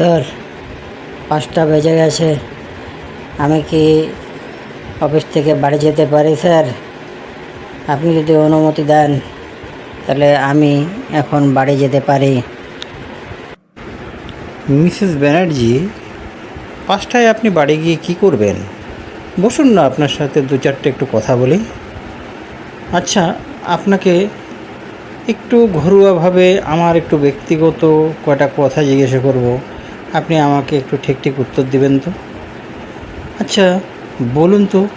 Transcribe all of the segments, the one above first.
Sir, পাঁচটা বেজে গেছে। আমি কি অফিস থেকে বাড়ি যেতে পারি, স্যার? আপনি যদি অনুমতি দেন, তাহলে আমি এখন বাড়ি যেতে পারি। মিসেস ব্যানার্জি, পাঁচটায় আপনি বাড়ি গিয়ে কি করবেন? বসুন না আপনার সাথে, দু চারটে একটু কথা বলি। আচ্ছা আপনাকে একটু ঘরোয়াভাবে আমার একটু ব্যক্তিগত কয়টা কথা জিজ্ঞাসা করব। আপনি আমাকে একটু ঠিক ঠিক উত্তর দিবেন তো? আচ্ছা বলুন তো,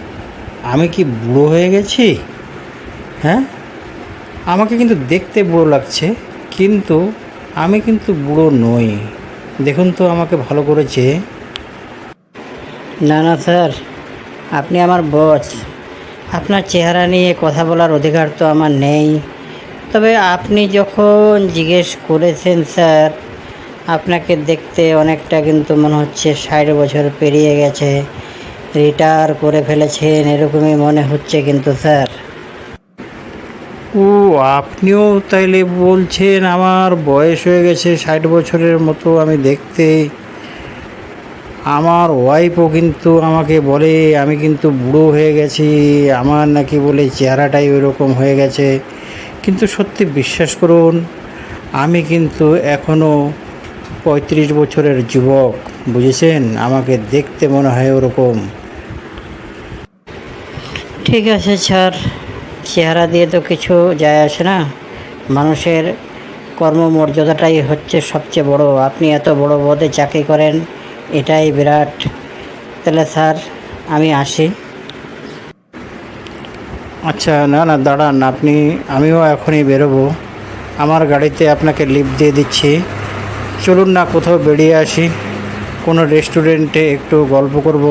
আমি কি বুড়ো হয়ে গেছি? হ্যাঁ? আমাকে কিন্তু দেখতে বুড়ো লাগছে, কিন্তু আমি কিন্তু বুড়ো নই। দেখুন তো আমাকে ভালো করেছে। না না, স্যার, আপনি আমার বস। আপনার চেহারা নিয়ে কথা বলার অধিকার তো আমার নেই। তবে আপনি যখন জিজ্ঞেস করেছেন, স্যার আপনাকে দেখতে অনেকটা কিন্তু মনে হচ্ছে ষাট বছর পেরিয়ে গেছে। রিটায়ার করে ফেলেছেন, এরকমই মনে হচ্ছে কিন্তু, স্যার। ও, আপনিও তাইলে বলছেন আমার বয়স হয়ে গেছে ষাট বছরের মতো আমি দেখতে। আমার ওয়াইফও কিন্তু আমাকে বলে, আমি কিন্তু বুড়ো হয়ে গেছি, আমার নাকি বলে চেহারাটাই ওইরকম হয়ে গেছে। কিন্তু সত্যি বিশ্বাস করুন, আমি কিন্তু এখনও পঁয়ত্রিশ বছরের যুবক বুঝেছেন? আমাকে দেখতে মনে হয় ওরকম। ঠিক আছে স্যার। চেহারা দিয়ে তো কিছু যায় আসে না। মানুষের কর্মমর্যাদাটাই হচ্ছে সবচেয়ে বড়। আপনি এত বড় পদে চাকরি করেন এটাই বিরাট। তাহলে স্যার আমি আসি। আচ্ছা না না দাঁড়ান। আপনি আমিও এখনই বেরোবো। আমার গাড়িতে আপনাকে লিফট দিয়ে দিচ্ছি। চলুন না, কোথাও বেরিয়ে আসি। কোনো রেস্টুরেন্টে একটু গল্প করব,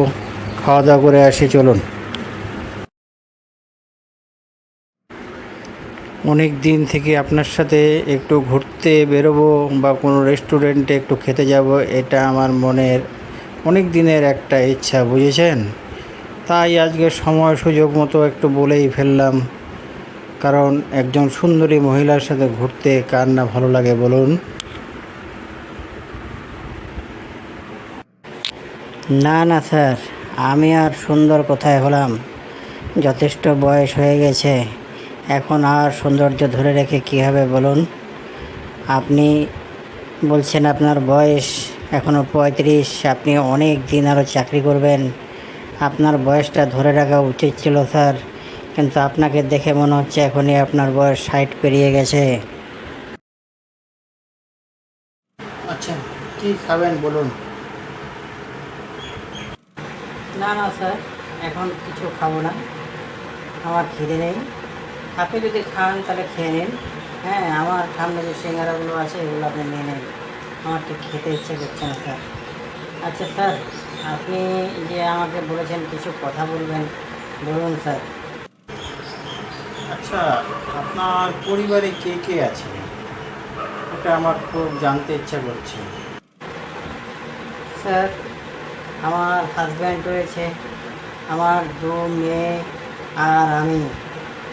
খাওয়া দাওয়া করে আসি, চলুন। অনেক দিন থেকে আপনার সাথে একটু ঘুরতে বেরোবো বা কোনো রেস্টুরেন্টে একটু খেতে যাব, এটা আমার মনের অনেক দিনের একটা ইচ্ছা, বুঝেছেন? তাই আজকে সময় সুযোগ মতো একটু বলেই ফেললাম। কারণ একজন সুন্দরী মহিলার সাথে ঘুরতে কার না ভালো লাগে, বলুন? না না স্যার, আমি আর সুন্দর কোথায় হলাম? যথেষ্ট বয়স হয়ে গেছে। এখন আর সৌন্দর্য ধরে রেখে কী হবে বলুন? আপনি বলছেন আপনার বয়স এখনও পঁয়ত্রিশ, আপনি অনেক দিন আরও চাকরি করবেন। আপনার বয়সটা ধরে রাখা উচিত ছিল স্যার, কিন্তু আপনাকে দেখে মনে হচ্ছে এখনই আপনার বয়স ষাট পেরিয়ে গেছে। আচ্ছা কি খাবেন বলুন? না না স্যার এখন কিছু খাব না। আমার খিদে নেই। আপনি যদি খান তাহলে খেয়ে নিন। হ্যাঁ আমার সামনে যে সিঙ্গারাগুলো আছে এগুলো আপনি নিয়ে নেন। আমার ঠিক খেতে ইচ্ছে করছে না স্যার। আচ্ছা স্যার আপনি যে আমাকে বলেছেন কিছু কথা বলবেন বলুন স্যার। আচ্ছা আপনার পরিবারে কে কে আছে? এটা আমার খুব জানতে ইচ্ছা করছে। স্যার আমার হাজব্যান্ড রয়েছে আমার দু মেয়ে আর আমি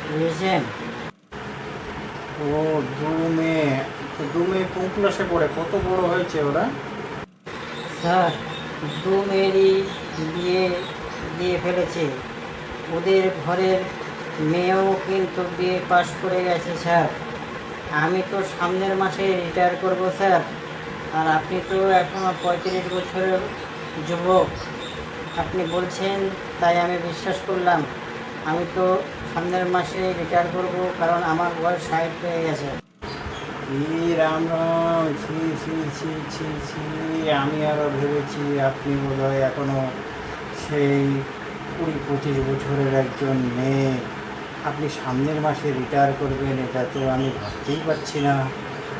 বুঝেছেন? ও দু মেয়ে দু মেয়ে কোন ক্লাসে পড়ে? কত বড় হয়েছে ওরা? স্যার দু মেয়েরই বিয়ে দিয়ে ফেলেছে। ওদের ঘরের মেয়েও কিন্তু বিয়ে পাশ করে গেছে স্যার। আমি তো সামনের মাসে রিটায়ার করব স্যার। আর আপনি তো এখনও পঁয়ত্রিশ বছরের যুবক, আপনি বলছেন, তাই আমি বিশ্বাস করলাম। আমি তো সামনের মাসে রিটায়ার করব, কারণ আমার বয়স ষাট হয়ে গেছে। রাম রাম ছি ছি ছি ছি ছি আমি আরও ভেবেছি আপনি বোধহয় এখনও সেই কুড়ি পঁচিশ বছরের একজন মেয়ে। আপনি সামনের মাসে রিটায়ার করবেন, এটা তো আমি ভাবতেই পারছি না।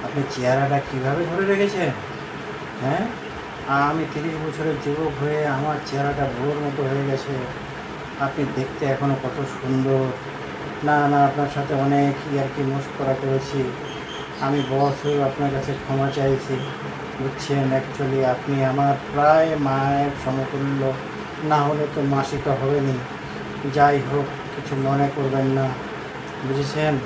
আপনি চেহারাটা কীভাবে ধরে রেখেছেন? হ্যাঁ? আমি তিরিশ বছরের যুবক হয়ে আমার চেহারাটা বুড়োর মতো হয়ে গেছে। আপনি দেখতে এখনও কত সুন্দর। না না, আপনার সাথে অনেক ইয়ার্কি মস্করা করেছি। আমি বস হয়ে আপনার কাছে ক্ষমা চাইছি। বুঝছেন অ্যাকচুয়ালি আপনি আমার প্রায় মায়ের সমতুল্য। না হলে তো মাসি তো হবেনি। যাই হোক, কিছু মনে করবেন না। বুঝেছেন?